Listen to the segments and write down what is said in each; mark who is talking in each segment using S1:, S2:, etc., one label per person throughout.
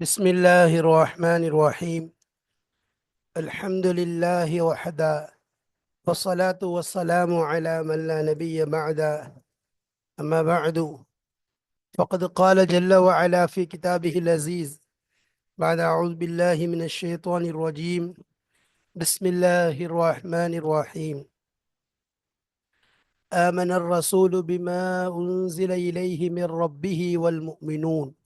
S1: بسم الله الرحمن الرحيم. الحمد لله وحده والصلاة والسلام على من لا نبي بعد أما بعد فقد قال جل وعلا في كتابه العزيز بعد أعوذ بالله من الشيطان الرجيم. بسم الله الرحمن الرحيم. آمن الرسول بما أنزل إليه من ربه والمؤمنون.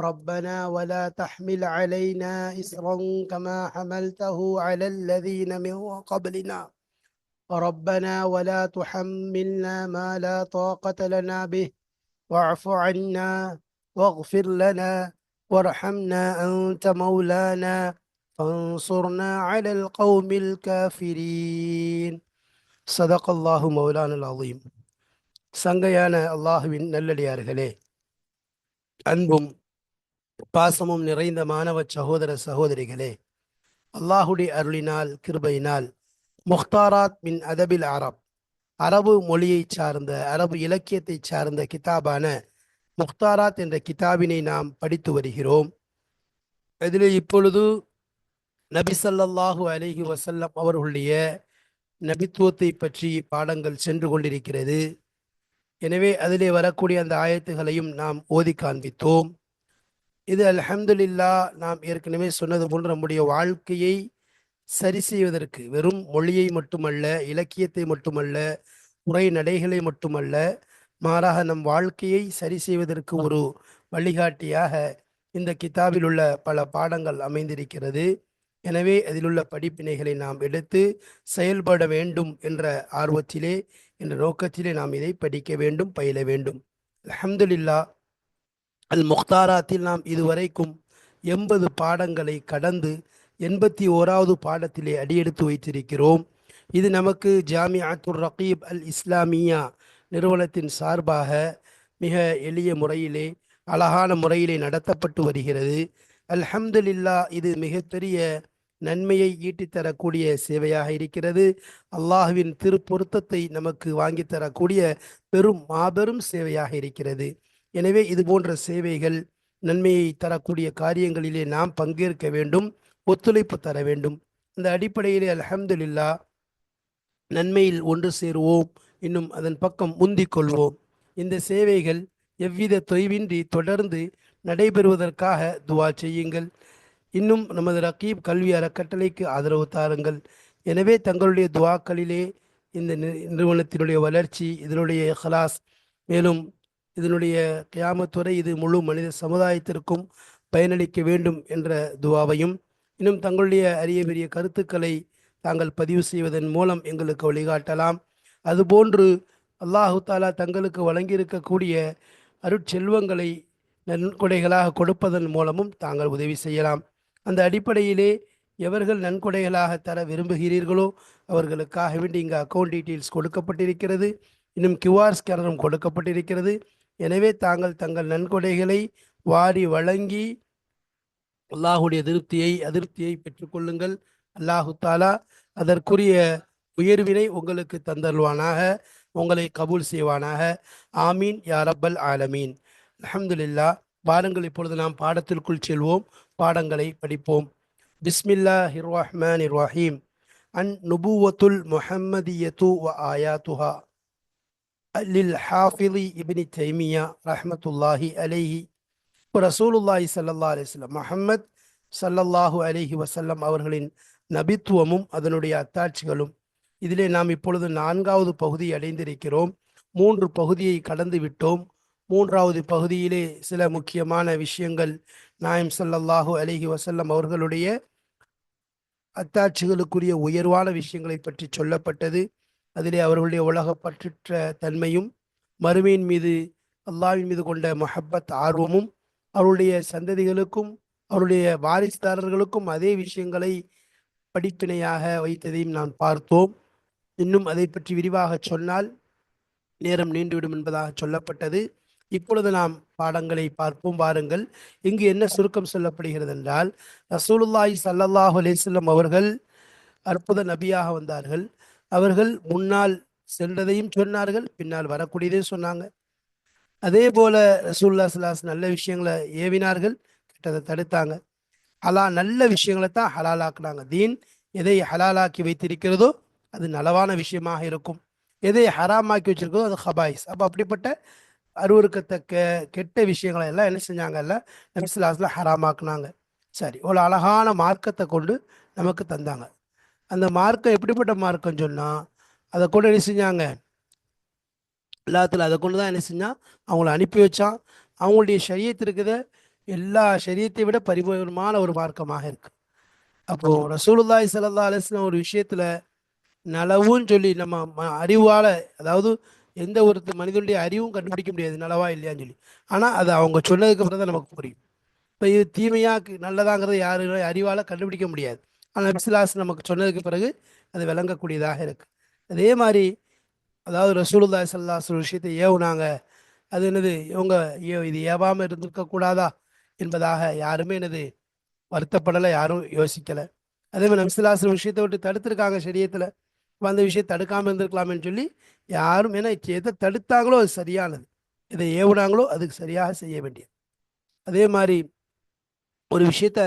S1: ربنا ولا تحمل علينا إسرا كما حملته على الذين من قبلنا ربنا ولا تحملنا ما لا طاقة لنا به واعف عنا واغفر لنا وارحمنا أنت مولانا فانصرنا على القوم الكافرين صدق الله مولانا العظيم சங்கையான அல்லாஹுவின் நல்லடியார்களே அன்பும் பாசமும் நிறைந்த மாணவ சகோதர சகோதரிகளே அல்லாஹுடைய அருளினால் கிருபையினால் முக்தாராத் மின் அதபில் அரப் அரபு மொழியை சார்ந்த அரபு இலக்கியத்தை சார்ந்த கிதாபான முக்தாராத் என்ற கிதாபினை நாம் படித்து வருகிறோம். இதில் இப்பொழுது நபிசல்லாஹு அலிஹி வசல்லம் அவர்களுடைய நபித்துவத்தை பற்றி பாடங்கள் சென்று கொண்டிருக்கிறது. எனவே அதிலே வரக்கூடிய அந்த ஆயத்துகளையும் நாம் ஓதி காண்பித்தோம். இது அலமதுல்லா நாம் ஏற்கனவே சொன்னது போன்று நம்முடைய வாழ்க்கையை சரி செய்வதற்கு வெறும் மொழியை மட்டுமல்ல இலக்கியத்தை மட்டுமல்ல உரை நடைகளை மட்டுமல்ல மாறாக நம் வாழ்க்கையை சரி செய்வதற்கு ஒரு வழிகாட்டியாக இந்த கிதாபில் உள்ள பல பாடங்கள் அமைந்திருக்கிறது. எனவே அதில் உள்ள படிப்பினைகளை நாம் எடுத்து செயல்பட வேண்டும் என்ற ஆர்வத்திலே என்ற நோக்கத்திலே நாம் இதை படிக்க வேண்டும் பயில வேண்டும். அஹமதுல்லா அல் முக்தாராத்தில் நாம் இதுவரைக்கும் எண்பது பாடங்களை கடந்து எண்பத்தி ஓராவது பாடத்திலே அடியெடுத்து வைத்திருக்கிறோம். இது நமக்கு ஜாமி அத்துர் ரகீப் அல் இஸ்லாமியா நிறுவனத்தின் சார்பாக மிக எளிய முறையிலே அழகான முறையிலே நடத்தப்பட்டு வருகிறது. அல்ஹம்துலில்லா இது மிகப்பெரிய நன்மையை ஈட்டித்தரக்கூடிய சேவையாக இருக்கிறது. அல்லாஹுவின் திருப்பொருத்தத்தை நமக்கு வாங்கித்தரக்கூடிய பெரும் மாபெரும் சேவையாக இருக்கிறது. எனவே இது போன்ற சேவைகள் நன்மையை தரக்கூடிய காரியங்களிலே நாம் பங்கேற்க வேண்டும் ஒத்துழைப்பு தர வேண்டும். இந்த அடிப்படையிலே அலமதுல்லா நன்மையில் ஒன்று சேருவோம். இன்னும் அதன் பக்கம் முந்திக் கொள்வோம். இந்த சேவைகள் எவ்வித தொய்வின்றி தொடர்ந்து நடைபெறுவதற்காக துவா செய்யுங்கள். இன்னும் நமது ரக்கீப் கல்வி அறக்கட்டளைக்கு ஆதரவு தாருங்கள். எனவே தங்களுடைய துவாக்களிலே இந்த நிறுவனத்தினுடைய வளர்ச்சி இதனுடைய ஹலாஸ் மேலும் இதனுடைய கியாமத்துறை இது முழு மனித சமுதாயத்திற்கும் பயனளிக்க வேண்டும் என்ற துவாவையும் இன்னும் தங்களுடைய அரிய பெரிய கருத்துக்களை தாங்கள் பதிவு செய்வதன் மூலம் எங்களுக்கு வழிகாட்டலாம். அதுபோன்று அல்லாஹு தாலா தங்களுக்கு வழங்கியிருக்கக்கூடிய அருட்செல்வங்களை நன்கொடைகளாக கொடுப்பதன் மூலமும் தாங்கள் உதவி செய்யலாம். அந்த அடிப்படையிலே எவர்கள் நன்கொடைகளாக தர விரும்புகிறீர்களோ அவர்களுக்காக வேண்டி இங்கே அக்கௌண்ட் டீட்டெயில்ஸ் கொடுக்கப்பட்டிருக்கிறது. இன்னும் கியூஆர் ஸ்கேனரும் கொடுக்கப்பட்டிருக்கிறது. எனவே தாங்கள் தங்கள் நன்கொடைகளை வாரி வழங்கி அல்லாஹுடைய திருப்தியை அதிருப்தியை பெற்றுக்கொள்ளுங்கள். அல்லாஹு தாலா அதற்குரிய உயர்வினை உங்களுக்கு தந்தருவானாக உங்களை கபூல் செய்வானாக. ஆமீன். யாரப்பல் ஆலமீன். அஹமதுல்லா பாருங்கள் இப்பொழுது நாம் பாடத்திற்குள் செல்வோம். பாடங்களை படிப்போம். பிஸ்மில்லா ஹிர்வாஹ்மான் இர்வாஹீம் அன் நுபுவத்துல் முஹம்மதியத்து வ ஆயாத்துஹா. லில் ஹாஃபிலி இபினி தைமியா ரஹமத்துல்லாஹி அலைஹி ரசூலுல்லாஹி சல்லா அலிஸ்லாம் முஹம்மத் சல்லல்லாஹு அலிஹி வசல்லம் அவர்களின் நபித்துவமும் அதனுடைய அத்தாட்சிகளும். இதிலே நாம் இப்பொழுது நான்காவது பகுதி அடைந்திருக்கிறோம். மூன்று பகுதியை கடந்து விட்டோம். மூன்றாவது பகுதியிலே சில முக்கியமான விஷயங்கள் நாயம் சல்லல்லாஹு அலிஹி வசல்லம் அவர்களுடைய அத்தாட்சிகளுக்குரிய உயர்வான விஷயங்களை பற்றி சொல்லப்பட்டது. அதிலே அவர்களுடைய உலகப்பற்ற தன்மையும் மறுமையின் மீது அல்லாவின் மீது கொண்ட மொஹப்பத் ஆர்வமும் அவருடைய சந்ததிகளுக்கும் அவருடைய வாரிசுதாரர்களுக்கும் அதே விஷயங்களை படிப்பினையாக வைத்ததையும் நான் பார்த்தோம். இன்னும் அதை பற்றி விரிவாக சொன்னால் நேரம் நீண்டுவிடும் என்பதாக சொல்லப்பட்டது. இப்பொழுது நாம் பாடங்களை பார்ப்போம். வாருங்கள். இங்கு என்ன சுருக்கம் சொல்லப்படுகிறது என்றால் ரசூலுல்லாஹி ஸல்லல்லாஹு அலைஹி அவர்கள் அற்புத நபியாக வந்தார்கள். அவர்கள் முன்னால் சென்றதையும் சொன்னார்கள் பின்னால் வரக்கூடியதையும் சொன்னாங்க. அதே போல ரசூல்லா சல்லாஸ் நல்ல விஷயங்களை ஏவினார்கள் கெட்டதை தடுத்தாங்க. ஹலா நல்ல விஷயங்களை தான் ஹலாலாக்குனாங்க. தீன் எதை ஹலாலாக்கி வைத்திருக்கிறதோ அது நலவான விஷயமாக இருக்கும். எதை ஹராமாக்கி வச்சிருக்கிறதோ அது ஹபாயிஸ் அப்போ அப்படிப்பட்ட அருவருக்கத்தக்க கெட்ட விஷயங்களை எல்லாம் என்ன செஞ்சாங்கல்ல நபிசுல்லாஸ்ல ஹராமாக்குனாங்க. சரி ஒரு அழகான மார்க்கத்தை கொண்டு நமக்கு தந்தாங்க. அந்த மார்க்கம் எப்படிப்பட்ட மார்க்கம் சொன்னால் அதை கொண்டு என்ன செஞ்சாங்க? எல்லாத்துல அதை கொண்டு தான் என்ன செஞ்சான் அவங்கள அனுப்பி வச்சான். அவங்களுடைய சரியத்து இருக்குத. எல்லா சரியத்தை விட பரிபூர்ணமான ஒரு மார்க்கமாக இருக்கு. அப்போ ரசூலுல்லாஹி ஸல்லல்லாஹு அலைஹி வஸல்லம் ஒரு விஷயத்துல நலவுன்னு சொல்லி நம்ம ம- அறிவால அதாவது எந்த ஒரு மனிதனுடைய அறிவும் கண்டுபிடிக்க முடியாது நலவா இல்லையான்னு சொல்லி. ஆனா அது அவங்க சொன்னதுக்கு அப்புறம் தான் நமக்கு புரியும். இப்போ இது தீமையா கு- நல்லதாங்கிறத யாரு அறிவால கண்டுபிடிக்க முடியாது. ஆனால் நபிசுல்லாஸ் நமக்கு சொன்னதுக்கு பிறகு அது விளங்கக்கூடியதாக இருக்குது அதே மாதிரி அதாவது ரசூலுல்லா சல்லா சொல் விஷயத்தை ஏவுனாங்க. அது என்னது? இவங்க ஏ- இது ஏவாமல் இருந்திருக்கக்கூடாதா என்பதாக யாருமே என்னது? வருத்தப்படலை யாரும் யோசிக்கலை. அதே மாதிரி நபிசுல்லாஸ்லம் விஷயத்தை விட்டு தடுத்திருக்காங்க சரியத்தில் அந்த விஷயத்தை தடுக்காமல் இருந்திருக்கலாமேன்னு சொல்லி யாரும் ஏன்னா எதை தடுத்தாங்களோ அது சரியானது. எதை ஏவுனாங்களோ அதுக்கு சரியாக செய்ய வேண்டியது. அதே மாதிரி ஒரு விஷயத்த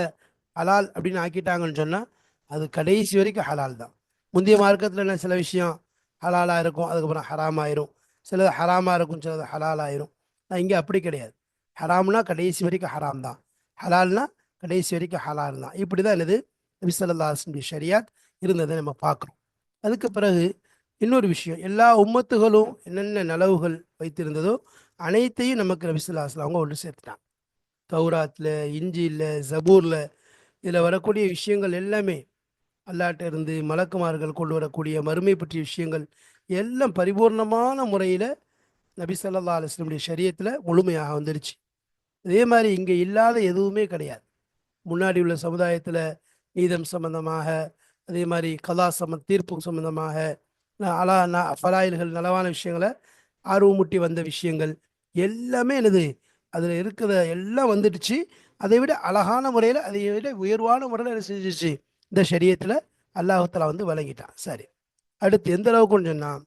S1: அலால் அப்படின்னு ஆக்கிட்டாங்கன்னு சொன்னால் அது கடைசி வரைக்கும் ஹலால் தான். முந்தைய மார்க்கத்தில் என்ன சில விஷயம் ஹலாலாக இருக்கும் அதுக்கப்புறம் ஹராம் ஆயிரும். சிலது ஹராமாக இருக்கும் சிலது ஹலால் ஆயிரும். ஆனால் இங்கே அப்படி கிடையாது. ஹராம்னா கடைசி வரைக்கும் ஹராம் தான். ஹலால்னா கடைசி வரைக்கும் ஹலால் தான். இப்படி தான் என்னது நபிசல்லாஸ்னுடைய ஷரியாத் இருந்ததை நம்ம பார்க்குறோம். அதுக்கு பிறகு இன்னொரு விஷயம் எல்லா உம்மத்துகளும் என்னென்ன நலவுகள் வைத்திருந்ததோ அனைத்தையும் நமக்கு நபிசுல்லாஸ்லாம் அவங்க ஒன்று சேர்த்துட்டாங்க. தௌராத்தில் இஞ்சியில் ஜபூரில் இதில் வரக்கூடிய விஷயங்கள் எல்லாமே அல்லாட்ட இருந்து மலக்குமார்கள் கொண்டு வரக்கூடிய மறுமை பற்றிய விஷயங்கள் எல்லாம் பரிபூர்ணமான முறையில் நபி ஸல்லல்லாஹு அலைஹி சரியத்தில் முழுமையாக வந்துருச்சு. அதே மாதிரி இங்கே இல்லாத எதுவுமே கிடையாது. முன்னாடி உள்ள சமுதாயத்தில் நீதம் சம்பந்தமாக அதே மாதிரி கலா சம தீர்ப்பு சம்பந்தமாக அலா ந ஃபலாயில்கள் நலவான விஷயங்களை ஆர்வமூட்டி வந்த விஷயங்கள் எல்லாமே எனது அதில் இருக்கிற எல்லாம் வந்துடுச்சு. அதை விட அழகான முறையில் அதை விட உயர்வான முறையில் என்ன செஞ்சிச்சு இந்த சரியத்தில் அல்லாஹுத்தலா வந்து வழங்கிட்டான். சரி. அடுத்து எந்த அளவுக்குன்னு சொன்னால்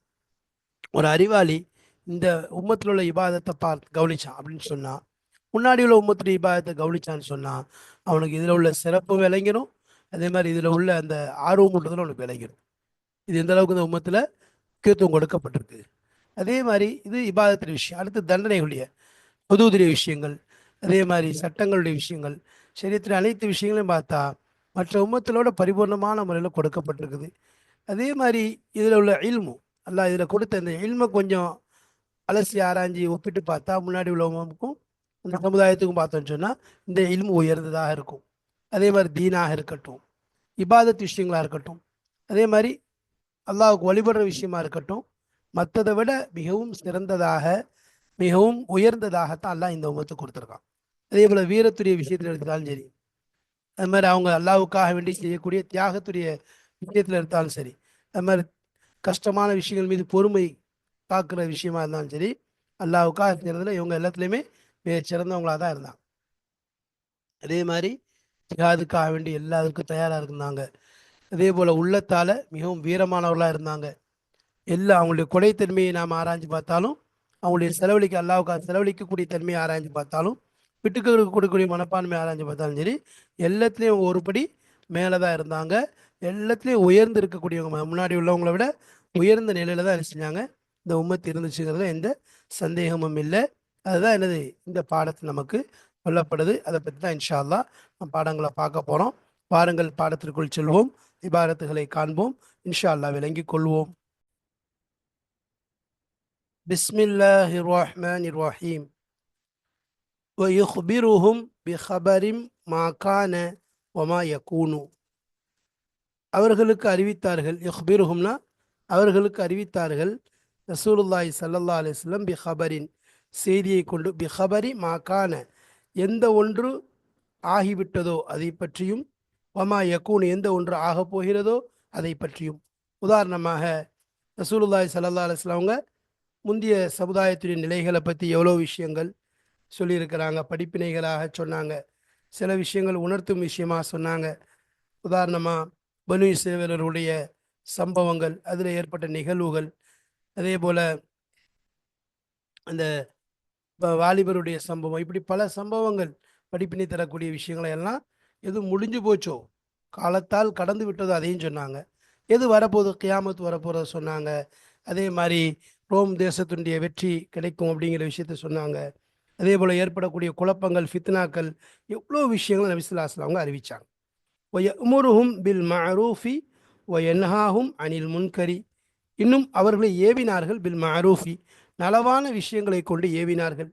S1: ஒரு அறிவாளி இந்த உம்மத்தில் உள்ள இபாதத்தை பார்த்து கவனிச்சான் அப்படின்னு சொன்னால் முன்னாடி உள்ள உம்மத்துடைய இபாதத்தை கவனிச்சான்னு சொன்னால் அவனுக்கு இதில் உள்ள சிறப்பு விளங்கிடும் அதே மாதிரி இதில் உள்ள அந்த ஆர்வம் அவனுக்கு விளங்கிடும் இது எந்த அளவுக்கு இந்த உம்மத்தில் முக்கியத்துவம் கொடுக்கப்பட்டிருக்கு? அதே மாதிரி இது இபாதத்தின் விஷயம். அடுத்து தண்டனைகளுடைய பொதுவுடைய விஷயங்கள் அதே மாதிரி சட்டங்களுடைய விஷயங்கள் சரீரத்தின் அனைத்து விஷயங்களையும் பார்த்தா மற்ற உம்மத்திலோட பரிபூர்ணமான முறையில் கொடுக்கப்பட்டிருக்குது. அதே மாதிரி இதில் உள்ள இல்மு அல்ல இதில் கொடுத்த அந்த இல்மை கொஞ்சம் அலசி ஆராய்ஞ்சி ஒப்பிட்டு பார்த்தா முன்னாடி உள்ளவங்களுக்கும் அந்த சமுதாயத்துக்கும் பார்த்தோன்னு சொன்னால் இந்த இல்மு உயர்ந்ததாக இருக்கும். அதே மாதிரி தீனாக இருக்கட்டும் இபாதத் விஷயங்களாக இருக்கட்டும் அதே மாதிரி அல்லாவுக்கு வழிபடுற விஷயமா இருக்கட்டும் மற்றதை விட மிகவும் சிறந்ததாக மிகவும் உயர்ந்ததாகத்தான் அல்லாஹ் இந்த உமத்தை கொடுத்துருக்கான். அதே போல் வீரத்துடைய விஷயத்தில் எடுத்தாலும் சரி அது மாதிரி அவங்க அல்லாவுக்காக வேண்டி செய்யக்கூடிய தியாகத்துடைய விஷயத்தில் இருந்தாலும் சரி அது மாதிரி கஷ்டமான விஷயங்கள் மீது பொறுமை காக்குற விஷயமா இருந்தாலும் சரி அல்லாவுக்காக செய்கிறதுல இவங்க எல்லாத்துலேயுமே மிக சிறந்தவங்களாக தான் இருந்தாங்க. அதே மாதிரி ஜிஹாதுக்காக வேண்டி எல்லாத்துக்கும் தயாராக இருந்தாங்க. அதே போல் உள்ளத்தால் மிகவும் வீரமானவர்களாக இருந்தாங்க. எல்லா அவங்களுடைய கொடைத்தன்மையை நாம் ஆராய்ஞ்சு பார்த்தாலும் அவங்களுடைய செலவழிக்க அல்லாவுக்காக செலவழிக்கக்கூடிய தன்மையை ஆராய்ஞ்சு பார்த்தாலும் விட்டுக்கு கொடுக்கக்கூடிய மனப்பான்மை ஆராய்ஞ்சு பார்த்தாலும் சரி எல்லாத்துலேயும் ஒரு படி மேலே தான் இருந்தாங்க. எல்லாத்துலேயும் உயர்ந்து இருக்கக்கூடியவங்க முன்னாடி உள்ளவங்களை விட உயர்ந்த நிலையில தான் செஞ்சாங்க. இந்த உம்மத்து இருந்துச்சுங்கிறதுல எந்த சந்தேகமும் இல்லை. அதுதான் என்னது இந்த பாடத்தை நமக்கு சொல்லப்படுது. அதை பற்றி தான் இன்ஷால்லா நம்ம பாடங்களை பார்க்க போகிறோம் பாருங்கள் பாடத்திற்குள் செல்வோம். இபாரத்துகளை காண்போம். இன்ஷா அல்லா விளங்கி கொள்வோம். பிஸ்மில்லாஹிர் ரஹ்மான் ரஹீம். வயுஹ்பிருஹும் பிஹபரிம் மாகான ஒமா யகூனு அவர்களுக்கு அறிவித்தார்கள் யுஹ்பிருஹும்னா அவர்களுக்கு அறிவித்தார்கள் ரசூலுல்லாய் சல்லா அலிஸ்லம் பிஹபரின் செய்தியை கொண்டு பிஹபரி மாகான எந்த ஒன்று ஆகிவிட்டதோ அதை பற்றியும் ஒமா யகூனு எந்த ஒன்று ஆகப் போகிறதோ அதை பற்றியும். உதாரணமாக ரசூலுல்லாய் சல்லா அலிஸ்லாம் அவங்க முந்தைய சமுதாயத்துடைய நிலைகளை பற்றி எவ்வளோ விஷயங்கள் சொல்லியிருக்கிறாங்க படிப்பினைகளாக சொன்னாங்க. சில விஷயங்கள் உணர்த்தும் விஷயமாக சொன்னாங்க. உதாரணமாக பனு இஸ்ரவேலருடைய சம்பவங்கள் அதில் ஏற்பட்ட நிகழ்வுகள். அதே போல் அந்த வாலிபருடைய சம்பவம் இப்படி பல சம்பவங்கள் படிப்பினை தரக்கூடிய விஷயங்களை எல்லாம் எது முடிஞ்சு போச்சோ? காலத்தால் கடந்து விட்டதோ? அதையும் சொன்னாங்க. எது வரப்போகுது கியாமத்து வரப்போகிறத சொன்னாங்க. அதே மாதிரி ரோம் தேசத்தினுடைய வெற்றி கிடைக்கும் அப்படிங்கிற விஷயத்த சொன்னாங்க. அதே போல் ஏற்படக்கூடிய குழப்பங்கள் ஃபித்னாக்கள் எவ்வளோ விஷயங்கள் நபிசுல்லாஸ்லாம் அவங்க ஒய ஒயமுருஹும் பில் மஅரூஃபி ஒயன்ஹாஹும் அனில் முன்கரி. இன்னும் அவர்களை ஏவினார்கள் பில் மஅரூஃபி நலவான விஷயங்களை கொண்டு ஏவினார்கள்.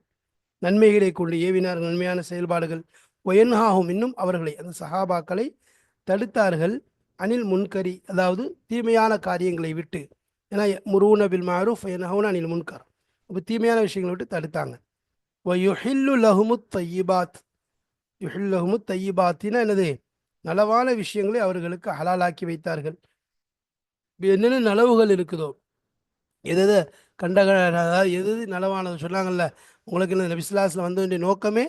S1: நன்மைகளை கொண்டு ஏவினார்கள் நன்மையான செயல்பாடுகள். ஒயன்ஹாகும் இன்னும் அவர்களை அந்த சஹாபாக்களை தடுத்தார்கள். அனில் முன்கரி அதாவது தீமையான காரியங்களை விட்டு. ஏன்னா முருன பில் மாரூஃப் என்ஹவுன் அனில் முன்கர். அப்போ தீமையான விஷயங்களை விட்டு தடுத்தாங்க. வயுஹில்லு லஹுமுத் தையிபாத் யுஹில் லஹுமுத் தையிபாத்தின்னா என்னது? நலவான விஷயங்களை அவர்களுக்கு ஹலாலாக்கி வைத்தார்கள். என்னென்ன நலவுகள் இருக்குதோ? எது எது கண்டக அதாவது எது எது நலவானது? சொன்னாங்கல்ல உங்களுக்கு இந்த நபிஸ்லாஸில் வந்த வேண்டிய நோக்கமே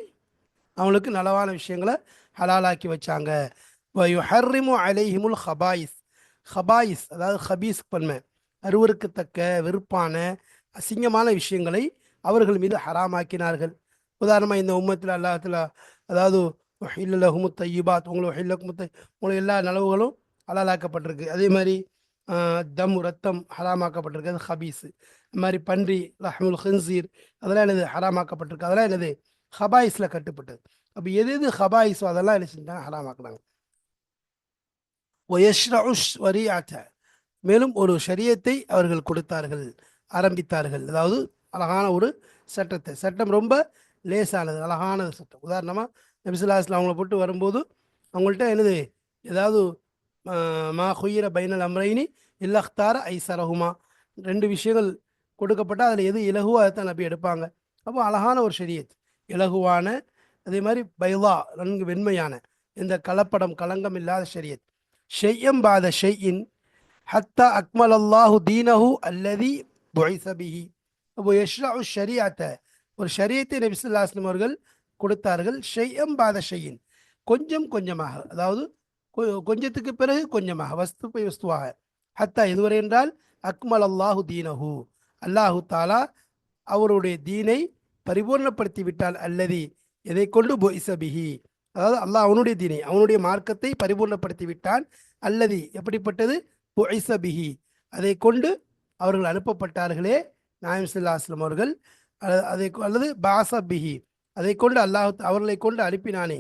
S1: அவங்களுக்கு நலவான விஷயங்களை ஹலாலாக்கி வச்சாங்க. ஹர்ரிமு அலைஹிமுல் ஹபாயிஸ். ஹபாயிஸ் அதாவது ஹபீஸ் பன்மை. அருவருக்கத்தக்க வெறுப்பான அசிங்கமான விஷயங்களை அவர்கள் மீது ஹராமாக்கினார்கள். உதாரணமாக இந்த உம்மத்தில் அல்லாஹத்தில் அதாவது இல்லஹுமு தையிபாத் உங்களை ஹில்லகுமுத்தை உங்களுக்கு எல்லா நலவுகளும் அலாலாக்கப்பட்டிருக்கு. அதே மாதிரி தம் ரத்தம் ஹராமாக்கப்பட்டிருக்கு. அது ஹபீஸு. அது மாதிரி பன்றி லஹமுல் ஹின்சீர் அதெல்லாம் என்னது? ஹராமாக்கப்பட்டிருக்கு. அதெல்லாம் என்னது? ஹபாயிஸில் கட்டுப்பட்டது. அப்போ எது எது ஹபாயிஸோ அதெல்லாம் என்ன செஞ்சாங்க ஹராமாக்குனாங்க. ஒயஷ்ரஉஷ் வரியாத்த மேலும் ஒரு ஷரியத்தை அவர்கள் கொடுத்தார்கள் ஆரம்பித்தார்கள். அதாவது அழகான ஒரு சட்டத்தை. சட்டம் ரொம்ப லேசானது அழகானது சட்டம். உதாரணமாக நபிசுல்லாஸ்ல அவங்கள போட்டு வரும்போது அவங்கள்ட்ட என்னது? ஏதாவது மா ஹுயிர பைனல் அம்ரைனி இல்லஹ்தார ஐசரஹுமா ரெண்டு விஷயங்கள் கொடுக்கப்பட்டால் அதில் எது இலகுவோ அதை தான் நபி எடுப்பாங்க. அப்போ அழகான ஒரு ஷரியத். இலகுவான அதே மாதிரி பைலா நன்கு வெண்மையான இந்த கலப்படம் களங்கம் இல்லாத ஷரியத். ஷெய்யம் பாத ஷெய்யின் ஹத்தா அக்மல் அல்லாஹு தீனஹு அல்லதி புழைசபிஹி அப்போ யஷ்ரஉ ஷரியாத்த ஒரு ஷரியத்தை நபிசுல்லாஸ்லம் அவர்கள் கொடுத்தார்கள் ஷெய்யம் பாத ஷெய்யின் கொஞ்சம் கொஞ்சமாக அதாவது கொ- கொஞ்சத்துக்கு பிறகு கொஞ்சமாக வஸ்து வஸ்துவாக. ஹத்தா எதுவரை என்றால் அக்மல் அல்லாஹு தீனஹு. அல்லாஹு தாலா அவருடைய தீனை பரிபூர்ணப்படுத்தி விட்டால் அல்லதி எதை கொண்டு பொய்சபிஹி அதாவது அல்லாஹ் அவனுடைய தீனை அவனுடைய மார்க்கத்தை பரிபூர்ணப்படுத்தி விட்டான் அல்லதி எப்படிப்பட்டது? பொய்சபிஹி அதை கொண்டு அவர்கள் அனுப்பப்பட்டார்களே நாயம் அஸ்லம் அவர்கள் அதை அல்லது அல்லது பாசபிஹி அதை கொண்டு அல்லாஹ் அவர்களை கொண்டு அனுப்பினானே.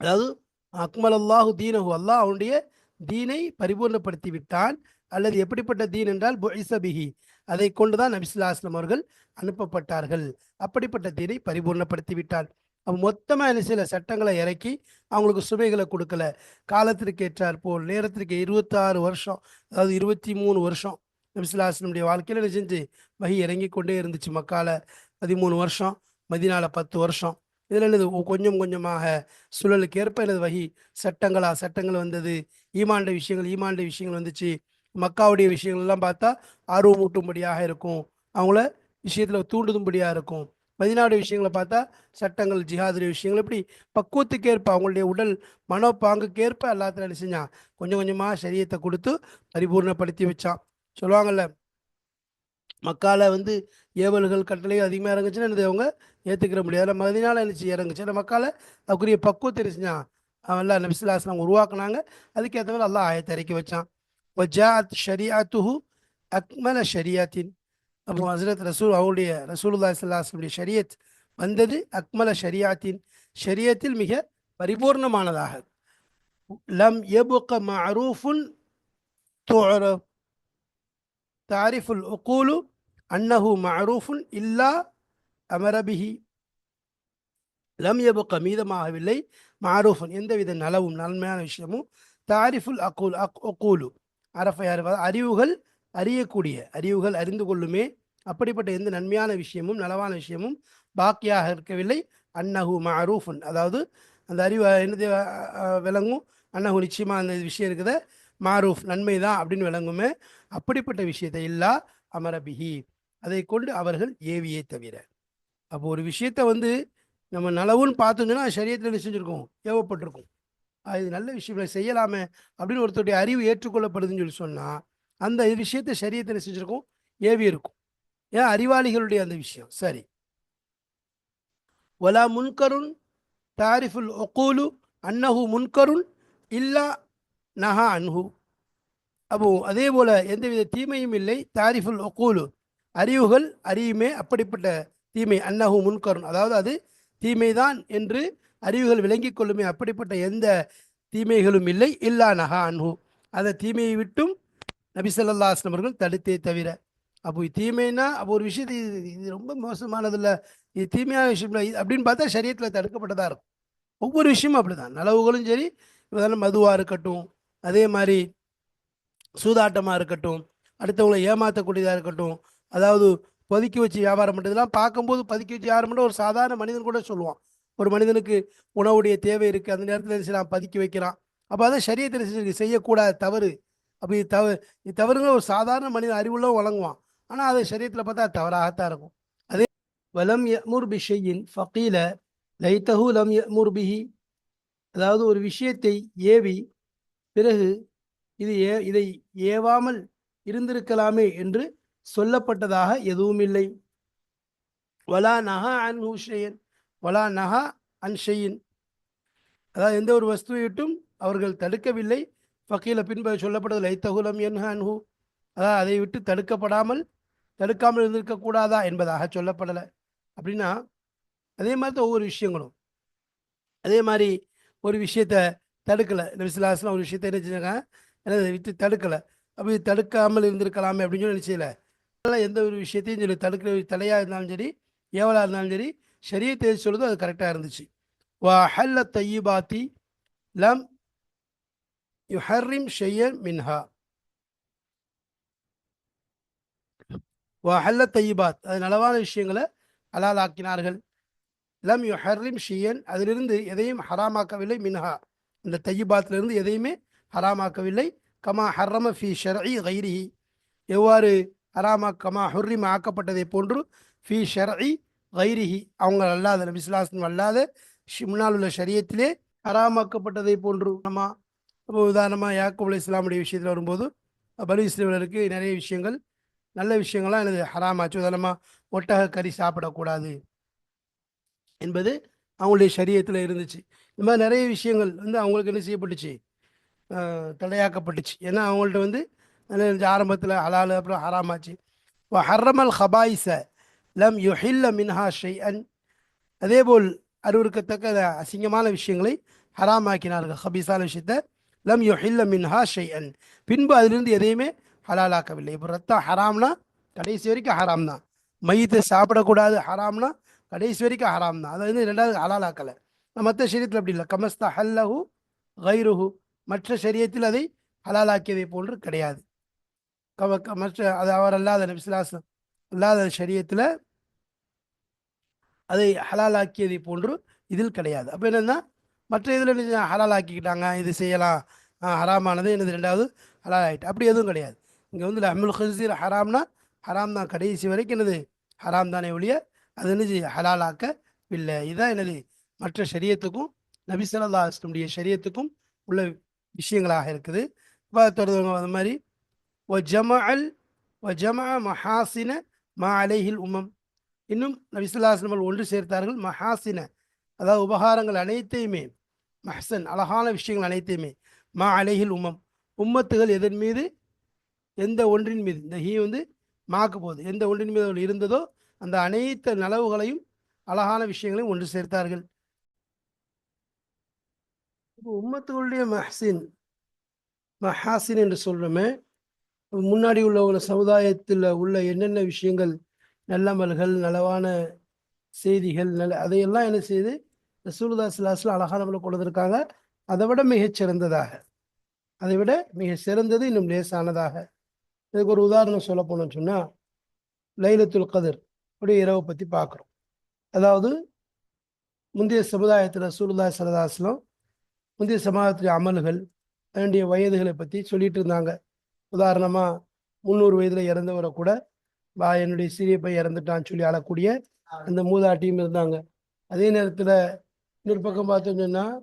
S1: அதாவது அக்மல் அல்லாஹு தீனஹு அல்லாஹ் அவனுடைய தீனை பரிபூர்ணப்படுத்தி விட்டான். அல்லது எப்படிப்பட்ட தீன் என்றால் புஇசபிஹி அதை கொண்டுதான் நபிசுல்லாஸ்லம் அவர்கள் அனுப்பப்பட்டார்கள். அப்படிப்பட்ட தீனை பரிபூர்ணப்படுத்தி விட்டான் அவன் மொத்தமாக என்ன சில சட்டங்களை இறக்கி அவங்களுக்கு சுமைகளை கொடுக்கல. காலத்திற்கு ஏற்றார் போல் நேரத்திற்கு இருபத்தாறு வருஷம் அதாவது இருபத்தி மூணு வருஷம் நபிசுல்லாஸ்லமுடைய வாழ்க்கையில் என்ன செஞ்சு வகி இறங்கி கொண்டே இருந்துச்சு மக்கால பதிமூணு வருஷம் மதினால பத்து வருஷம். இதில் என்னது கொஞ்சம் கொஞ்சமாக சூழலுக்கு ஏற்ப எனது வகி சட்டங்களா சட்டங்கள் வந்தது ஈமாண்ட விஷயங்கள் ஈமாண்ட விஷயங்கள் வந்துச்சு. மக்காவுடைய விஷயங்கள் எல்லாம் பார்த்தா ஆர்வம் ஊட்டும்படியாக இருக்கும். அவங்கள விஷயத்தில் தூண்டுதும்படியாக இருக்கும். மதினாவுடைய விஷயங்களை பார்த்தா சட்டங்கள் ஜிஹாதுடைய விஷயங்கள் இப்படி பக்குவத்துக்கேற்ப அவங்களுடைய உடல் மனோப்பாங்குக்கேற்ப எல்லாத்துல என்ன செஞ்சான்? கொஞ்சம் கொஞ்சமாக சரியத்தை கொடுத்து பரிபூர்ணப்படுத்தி வச்சான். சொல்லுவாங்கல்ல மக்கால வந்து ஏவல்கள் கட்டளை அதிகமாக இறங்குச்சுன்னா என்னது அவங்க ஏற்றுக்கிற முடியாது. அதில் மதினால என்னச்சு இறங்குச்சு. அந்த மக்கால அதுக்குரிய பக்குவத்தை என்ன செஞ்சான் அவன் எல்லாம் நபிசுல்லாஸ்லாம் உருவாக்குனாங்க. அதுக்கேற்ற மாதிரி எல்லாம் ஆயத்தை இறக்கி வச்சான். வஜாத் ஷரியாத்துஹு அக்மல ஷரியாத்தின் அப்போ ஹசரத் ரசூல் அவருடைய ரசூலுல்லா ஸல்லல்லாஹு ஷரியத் வந்தது அக்மல ஷரியாத்தின் ஷரியத்தில் மிக பரிபூர்ணமானதாக. லம் யபுக மஅரூஃபுன் துஅரஃப். தாரிஃபுல் உகூலு அன்னஹு மஅரூஃபுன் இல்லா அமரபிஹி லம் மீதமாகவில்லை மாரூஃபன் எந்தவித நலவும் நன்மையான விஷயமும் தாரிஃபுல் அகூல் அக் ஒக்கூலு அரஃபை அறிவுகள் அறியக்கூடிய அறிவுகள் அறிந்து கொள்ளுமே. அப்படிப்பட்ட எந்த நன்மையான விஷயமும் நலவான விஷயமும் பாக்கியாக இருக்கவில்லை. அன்னஹு மாரூஃபன். அதாவது அந்த அறிவு என்னது விளங்கும். அன்னஹு நிச்சயமாக அந்த விஷயம் இருக்குத. மாரூஃப் நன்மை தான் அப்படின்னு விளங்குமே. அப்படிப்பட்ட விஷயத்தை இல்லா அமரபிஹி அதை கொண்டு அவர்கள் ஏவியே தவிர. அப்போ ஒரு விஷயத்த வந்து நம்ம நலவுன்னு பார்த்தோம்னா சரியத்தில் என்ன செஞ்சுருக்கோம்? ஏவப்பட்டிருக்கும். இது நல்ல விஷயம் செய்யலாமே அப்படின்னு ஒருத்தருடைய அறிவு ஏற்றுக்கொள்ளப்படுதுன்னு சொல்லி சொன்னால் அந்த விஷயத்தை சரியத்தை செஞ்சுருக்கோம்? ஏவி இருக்கும் ஏன்? அறிவாளிகளுடைய அந்த விஷயம். சரி. ஒலா முன்கருண் தாரிஃபுல் ஒக்கூலு அன்னஹு முன்கருண் இல்லா நஹா அன்ஹு. அப்போ அதே போல் எந்தவித தீமையும் இல்லை. தாரிஃபுல் ஒக்கூலு அறிவுகள் அறியுமே அப்படிப்பட்ட தீமை. அன்னஹு முன்கருன் அதாவது அது தீமைதான் என்று அறிவுகள் விளங்கிக் கொள்ளுமே அப்படிப்பட்ட எந்த தீமைகளும் இல்லை. இல்லா நஹா அன்ஹு. அந்த தீமையை விட்டும் நபிசல்லா ஸல்லல்லாஹு அவர்கள் தடுத்தே தவிர. அப்போ தீமைனா அப்போ ஒரு விஷயத்தை இது இது ரொம்ப மோசமானதில்ல. இது தீமையான விஷயம் இல்லை. அப்படின்னு பார்த்தா சரியத்தில் தடுக்கப்பட்டதாக இருக்கும். ஒவ்வொரு விஷயமும் அப்படிதான். நலவுகளும் சரி இப்போ மதுவாக இருக்கட்டும் அதே மாதிரி சூதாட்டமாக இருக்கட்டும் அடுத்தவங்களை ஏமாற்றக்கூடியதாக இருக்கட்டும் அதாவது பதுக்கி வச்சு வியாபாரம் பண்ணுறதுலாம் பார்க்கும்போது பதுக்கி வச்சு வியாபாரம் பண்ணுற ஒரு சாதாரண மனிதன் கூட சொல்லுவான். ஒரு மனிதனுக்கு உணவுடைய தேவை இருக்குது அந்த நேரத்தில் நான் பதுக்கி வைக்கிறான். அப்போ அதை சரியத்தில் செய்யக்கூடாது தவறு. அப்படி தவ தவறுங்க ஒரு சாதாரண மனிதன் அறிவுள்ள வழங்குவான். ஆனால் அது சரியத்தில் பார்த்தா அது தவறாகத்தான் இருக்கும். அதே வலம் யமுர் பிஷையின் ஃபக்கீல லைத்தஹு லம் யமுர் பிஹி. அதாவது ஒரு விஷயத்தை ஏவி பிறகு இது ஏ இதை ஏவாமல் இருந்திருக்கலாமே என்று சொல்லப்பட்டதாக எதுவும் இல்லை வலா நஹா அன் ஹுஷையன் வலா நஹா அன் ஷெயின். அதாவது எந்த ஒரு வஸ்துவை விட்டும் அவர்கள் தடுக்கவில்லை. ஃபக்கீல பின்பு சொல்லப்பட்டது லைத்தகுலம் என் அன்ஹு. அதாவது அதை விட்டு தடுக்கப்படாமல் தடுக்காமல் இருந்திருக்கக்கூடாதா என்பதாக சொல்லப்படலை. அப்படின்னா அதே மாதிரி தான் ஒவ்வொரு விஷயங்களும். அதே மாதிரி ஒரு விஷயத்த தடுக்கலை. நபிசுல்லாஸ்லாம் ஒரு விஷயத்தை என்ன செஞ்சாங்க? என்ன விட்டு தடுக்கலை. அப்படி தடுக்காமல் இருந்திருக்கலாமே அப்படின்னு சொல்லி நினச்சல அதனால் எந்த ஒரு விஷயத்தையும் சொல்லி தடுக்கிற தலையாக இருந்தாலும் சரி ஏவலாக இருந்தாலும் சரி சரியை எது சொல்லுதோ அது கரெக்டாக இருந்துச்சு. வா ஹல்ல தையிபாத்தி லம் யுஹர்ரிம் ஷையன் மின்ஹா. வா ஹல்ல தையிபாத். அது நலவான விஷயங்களை ஹலாலாக்கினார்கள் லம் யுஹர்ரிம் ஷியன் அதிலிருந்து எதையும் ஹராமாக்கவில்லை மின்ஹா. இந்த தையிபாத்திலிருந்து எதையுமே ஹராமாக்கவில்லை. கமா ஹர்ரம ஃபி ஷர்இ கைரிஹி. எவ்வாறு ஹராமா கமா ஹுர்ரிமா ஆக்கப்பட்டதை போன்று ஃபி ஷர்இ கைரிஹி. அவங்க அல்லாத நபிசுல்லாஸ்லம் அல்லாத முன்னால் உள்ள ஷரியத்திலே ஹராமாக்கப்பட்டதை போன்று நம்ம இப்போ உதாரணமாக யாக்கூப் அலைஹிஸ் இஸ்லாமுடைய விஷயத்தில் வரும்போது பலு இஸ்லாமர்களுக்கு நிறைய விஷயங்கள் நல்ல விஷயங்கள்லாம் எனது ஹராமாச்சு. உதாரணமாக ஒட்டக கறி சாப்பிடக்கூடாது என்பது அவங்களுடைய சரியத்தில் இருந்துச்சு. இந்த மாதிரி நிறைய விஷயங்கள் வந்து அவங்களுக்கு என்ன செய்யப்பட்டுச்சு? தடையாக்கப்பட்டுச்சு. ஏன்னா அவங்கள்ட்ட வந்து ஆரம்பத்தில் ஹலால் அப்புறம் ஹராமாச்சு. இப்போ ஹர்ரமல் ஹபாயிச லம் யுஹில்ல மின்ஹா ஷைஅன். அதேபோல் அருவருக்கத்தக்க அசிங்கமான விஷயங்களை ஹராமாக்கினார்கள். ஹபீஸான விஷயத்தை லம் யுஹில்ல மின்ஹா ஷைஅன். பின்பு அதிலிருந்து எதையுமே ஹலாலாக்கவில்லை. இப்போ ரத்தம் ஹராம்னா கடைசி வரைக்கும் ஹராம் தான் மையத்தை சாப்பிடக்கூடாது ஹராம்னா கடைசி வரைக்கும் ஹராம் தான் அதை வந்து ரெண்டாவது ஹலாலாக்கலை. மற்ற சரீரத்தில் அப்படி இல்லை. கமஸ்தா ஹல்லஹு கைருஹு. மற்ற சரியத்தில் அதை ஹலாலாக்கியதை போன்று கிடையாது. கவ க- மற்ற அது அவர் அல்லாத நபிசுலாசம் அல்லாத சரியத்தில் அதை ஹலாலாக்கியதை போன்று இதில் கிடையாது. அப்போ என்னன்னா மற்ற இதில் என்ன ஹலாலாக்கிக்கிட்டாங்க. இது செய்யலாம். ஹராமானது எனது ரெண்டாவது ஹலால் ஆகிட்டு அப்படி எதுவும் கிடையாது. இங்கே வந்து அமுல் ஹசீர் ஹராம்னா ஹராம் தான். கடைசி வரைக்கும் எனது ஹராம் தானே ஒழிய அது என்னது ஹலாலாக்கவில்லை. இதுதான் என்னது? மற்ற சரியத்துக்கும் நபி ஸல்லல்லாஹு அலைஹி உள்ள விஷயங்களாக இருக்குது. இப்போ தொடர்ந்து அந்த மாதிரி ஒ ஜமஅல் ஒ ஜமஅ மஹாசின மா அலைஹில் உமம் இன்னும் நபி ஒன்று சேர்த்தார்கள் மஹாசின. அதாவது உபகாரங்கள் அனைத்தையுமே மஹசன் அழகான விஷயங்கள் அனைத்தையுமே மா அலைஹில் உமம் உம்மத்துகள் எதன் மீது? எந்த ஒன்றின் மீது? இந்த ஹீ வந்து மாக்கு போகுது. எந்த ஒன்றின் மீது அவர்கள் இருந்ததோ அந்த அனைத்து நலவுகளையும் அழகான விஷயங்களையும் ஒன்று சேர்த்தார்கள். இப்போ உம்மத்துகளுடைய மஹ்சின். மஹாசின் என்று சொல்றோமே. முன்னாடி உள்ள ஒரு சமுதாயத்தில் உள்ள என்னென்ன விஷயங்கள் நல்லமல்கள் நலவான செய்திகள் நல்ல அதையெல்லாம் என்ன செய்து ரசூலுல்லா சிலாஸ்ல அழகான நம்மளை கொடுத்துருக்காங்க அதை விட மிகச் சிறந்ததாக அதை விட மிக சிறந்தது இன்னும் லேசானதாக. இதுக்கு ஒரு உதாரணம் சொல்ல போனோம்னு சொன்னா லைலத்துல் கதிர் உடைய இரவை பற்றி பார்க்குறோம். அதாவது முந்தைய சமுதாயத்தில் சூருல்லா சரதாஸ்லம் முந்தைய சமாதத்துடைய அமல்கள் அதனுடைய வயதுகளை பற்றி சொல்லிட்டு இருந்தாங்க. உதாரணமாக முந்நூறு வயதில் இறந்தவரை கூட வா என்னுடைய சிறிய பையன் இறந்துட்டான்னு சொல்லி அழக்கூடிய அந்த மூதாட்டியும் இருந்தாங்க. அதே நேரத்தில் இன்னொரு பக்கம் பார்த்தோம் சொன்னால்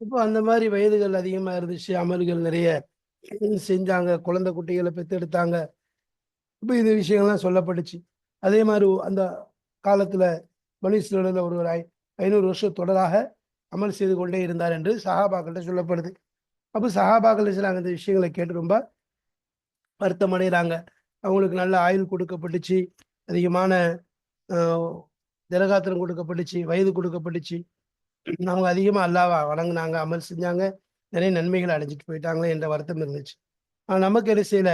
S1: இப்போ அந்த மாதிரி வயதுகள் அதிகமாக இருந்துச்சு அமல்கள் நிறைய செஞ்சாங்க குழந்தை குட்டிகளை பெற்றெடுத்தாங்க. இப்போ இந்த விஷயங்கள்லாம் சொல்லப்பட்டுச்சு. அதே மாதிரி அந்த காலத்தில் மனுஷனில் ஒரு ஐநூறு வருஷம் தொடராக அமல் செய்து கொண்டே இருந்தார் என்று சஹாபாக்கள்கிட்ட சொல்லப்படுது. அப்போ சஹாபாக்கள் சில இந்த விஷயங்களை கேட்டு ரொம்ப வருத்தம் அடைகிறாங்க அவங்களுக்கு நல்ல ஆயுள் கொடுக்கப்பட்டுச்சு. அதிகமான திரகாத்திரம் கொடுக்கப்பட்டுச்சு வயது கொடுக்கப்பட்டுச்சு. அவங்க அதிகமாக அல்லாவா வணங்கினாங்க அமல் செஞ்சாங்க. நிறைய நன்மைகள் அடைஞ்சிட்டு போயிட்டாங்களே என்ற வருத்தம் இருந்துச்சு. ஆனால் நமக்கு என்ன குறுகிய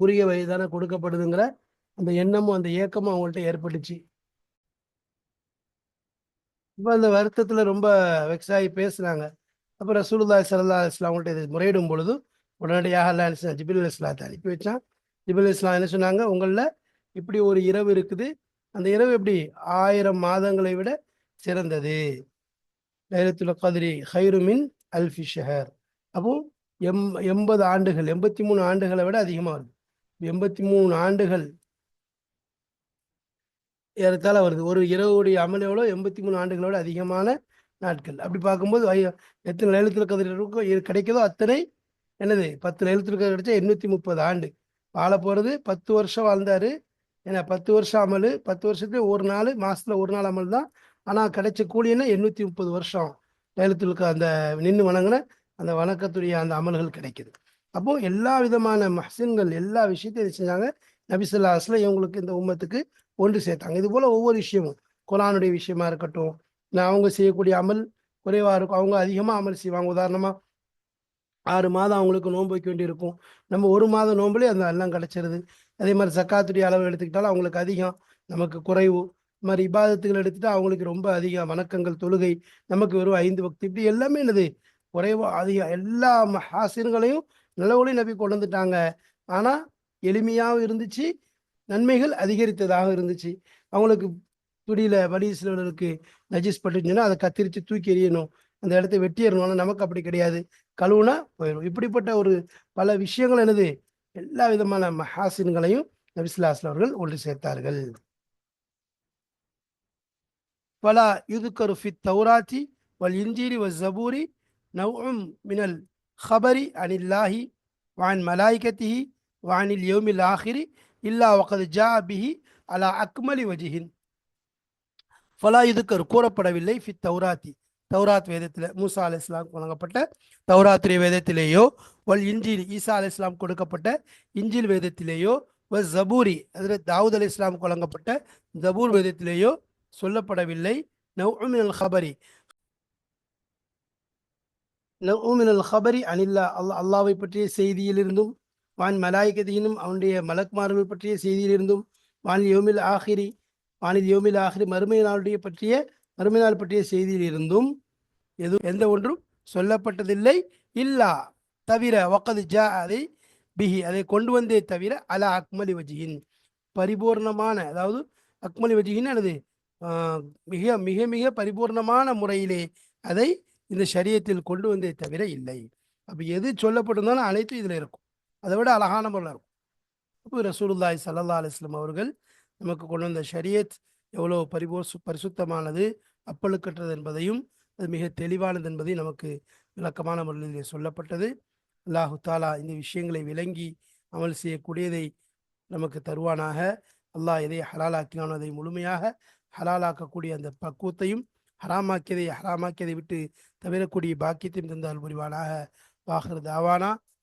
S1: குறுகிய வயதான கொடுக்கப்படுதுங்கிற அந்த எண்ணமும் அந்த ஏக்கமும் அவங்கள்ட்ட ஏற்பட்டுச்சு. இப்போ அந்த வருத்தத்தில் ரொம்ப வெக்ஸாகி பேசுனாங்க. அப்புறம் ரசூலுல்லா சல்லா இஸ்லாம் அவங்கள்ட்ட முறையிடும் பொழுது உடனடியாக அல்லா அலிஸ்லாம் ஜிபில் இஸ்லாத்தை அனுப்பி வச்சான். ஜிபில் இஸ்லாம் என்ன சொன்னாங்க? உங்களில் இப்படி ஒரு இரவு இருக்குது. அந்த இரவு எப்படி? ஆயிரம் மாதங்களை விட சிறந்தது. லைலத்துல கதிரி ஹைருமின் அல்ஃபி ஷஹர். அப்போ எம் எண்பது ஆண்டுகள் எண்பத்தி மூணு ஆண்டுகளை விட அதிகமாக வருது எண்பத்தி மூணு ஆண்டுகள் ஏறத்தாழ வருது. ஒரு இரவுடைய அமல் எவ்வளோ எண்பத்தி மூணு ஆண்டுகளோட அதிகமான நாட்கள். அப்படி பார்க்கும்போது எத்தனை லைலத்தில் கதிர் இருக்கும் கிடைக்குதோ அத்தனை என்னது பத்து லைலத்தில் கதிர் கிடைச்சா எண்ணூற்றி முப்பது ஆண்டு. வாழ போகிறது பத்து வருஷம் வாழ்ந்தார். ஏன்னா பத்து வருஷம் அமல் பத்து வருஷத்துல ஒரு நாள் மாதத்தில் ஒரு நாள் அமல் தான். ஆனால் கிடைச்ச கூலியன்னா எண்ணூற்றி முப்பது வருஷம் லைலத்துலுக்கு அந்த நின்று வணங்கின அந்த வணக்கத்துடைய அந்த அமல்கள் கிடைக்குது. அப்போ எல்லா விதமான மஹசின்கள் எல்லா விஷயத்தையும் செஞ்சாங்க? நபிசுல்லா அஸ்ல இவங்களுக்கு இந்த உம்மத்துக்கு ஒன்று சேர்த்தாங்க. இது போல ஒவ்வொரு விஷயமும் குரானுடைய விஷயமா இருக்கட்டும் நான் அவங்க செய்யக்கூடிய அமல் குறைவாக இருக்கும். அவங்க அதிகமாக அமல் செய்வாங்க. உதாரணமாக ஆறு மாதம் அவங்களுக்கு நோன்பு வைக்க வேண்டியிருக்கும். நம்ம ஒரு மாதம் நோன்புலே அந்த எல்லாம் கிடச்சிருது. அதே மாதிரி சக்காத்துடைய அளவு எடுத்துக்கிட்டாலும் அவங்களுக்கு அதிகம் நமக்கு குறைவு. இது மாதிரி இபாதத்துகள் எடுத்துட்டு அவங்களுக்கு ரொம்ப அதிகம். வணக்கங்கள் தொழுகை நமக்கு வெறும் ஐந்து பக்தி. இப்படி எல்லாமே என்னது? குறைவா அதிகம். எல்லா ஹாசின்களையும் நிலவுலையும் நபி கொண்டு வந்துட்டாங்க. ஆனால் எளிமையாகவும் இருந்துச்சு நன்மைகள் அதிகரித்ததாக இருந்துச்சு. அவங்களுக்கு துடியில வலி சிலவர்களுக்கு நஜிஸ் பட்டுச்சுன்னா அதை கத்திரிச்சு தூக்கி எறியணும். அந்த இடத்த வெட்டிடணும் நமக்கு அப்படி கிடையாது. கழுவுனா போயிடும். இப்படிப்பட்ட ஒரு பல விஷயங்கள் எனது எல்லா விதமான மஹாசின்களையும் நபிசுல்லாஸ்ல அவர்கள் ஒன்று சேர்த்தார்கள். பலா யுதுக்கரு ஃபித் தௌராத்தி வல் இஞ்சீரி வ ஜபூரி நவ்உம் மினல் ஹபரி அனில்லாஹி வான் மலாய்கத்திஹி வானில் யோமில் ஆஹிரி இல்லா வகது ஜா பிஹி அலா அக்மலி வஜிஹின். ஃபலா இதுக்கர் கூறப்படவில்லை ஃபித் தௌராத்தி. தௌராத் வேதத்தில் மூசா அலி இஸ்லாம் வழங்கப்பட்ட தௌராத்திரி வேதத்திலேயோ வல் இஞ்சில் ஈசா அலி இஸ்லாம் கொடுக்கப்பட்ட இஞ்சில் வேதத்திலேயோ வ ஜபூரி அதில் தாவூத் அலி இஸ்லாம் வழங்கப்பட்ட ஜபூர் வேதத்திலேயோ சொல்லப்படவில்லை. நவ்மினல் ஹபரி நவ்மினல் ஹபரி அனில்லா அல்லா அல்லாவை பற்றிய செய்தியிலிருந்தும் வான் மலாய்கதியினும் அவனுடைய மலக்மார்கள் பற்றிய செய்தியிலிருந்தும் வான் யோமில் ஆஹிரி வானில் யோமில் ஆஹிரி மறுமை நாளுடைய பற்றிய மறுமை நாள் பற்றிய செய்தியிலிருந்தும் எது எந்த ஒன்றும் சொல்லப்பட்டதில்லை. இல்லா தவிர ஒக்கது ஜா அதை பிஹி அதை கொண்டு வந்தே தவிர அல அக்மலி வஜியின் பரிபூர்ணமான அதாவது அக்மலி வஜியின் அல்லது மிக மிக மிக பரிபூர்ணமான முறையிலே அதை இந்த சரியத்தில் கொண்டு வந்தே தவிர இல்லை. அப்போ எது சொல்லப்பட்டிருந்தாலும் அனைத்தும் இதில் இருக்கும். அதை விட அழகான பொருளாக இருக்கும். அப்போ ரசூலுல்லாய் சல்லா அலிஸ்லாம் அவர்கள் நமக்கு கொண்டு வந்த ஷரியத் எவ்வளோ பரிபோ பரிசுத்தமானது அப்பழுக்கற்றது என்பதையும் அது மிக தெளிவானது என்பதையும் நமக்கு விளக்கமான முறையில் சொல்லப்பட்டது. அல்லாஹு தாலா இந்த விஷயங்களை விளங்கி அமல் செய்யக்கூடியதை நமக்கு தருவானாக. அல்லாஹ் எதை ஹலாலாக்கினானோ அதை முழுமையாக ஹலாலாக்கக்கூடிய அந்த பக்குவத்தையும் ஹராமாக்கியதை ஹராமாக்கியதை விட்டு தவிரக்கூடிய பாக்கியத்தையும் தந்தால் புரிவானாக. வாகர் தாவானா.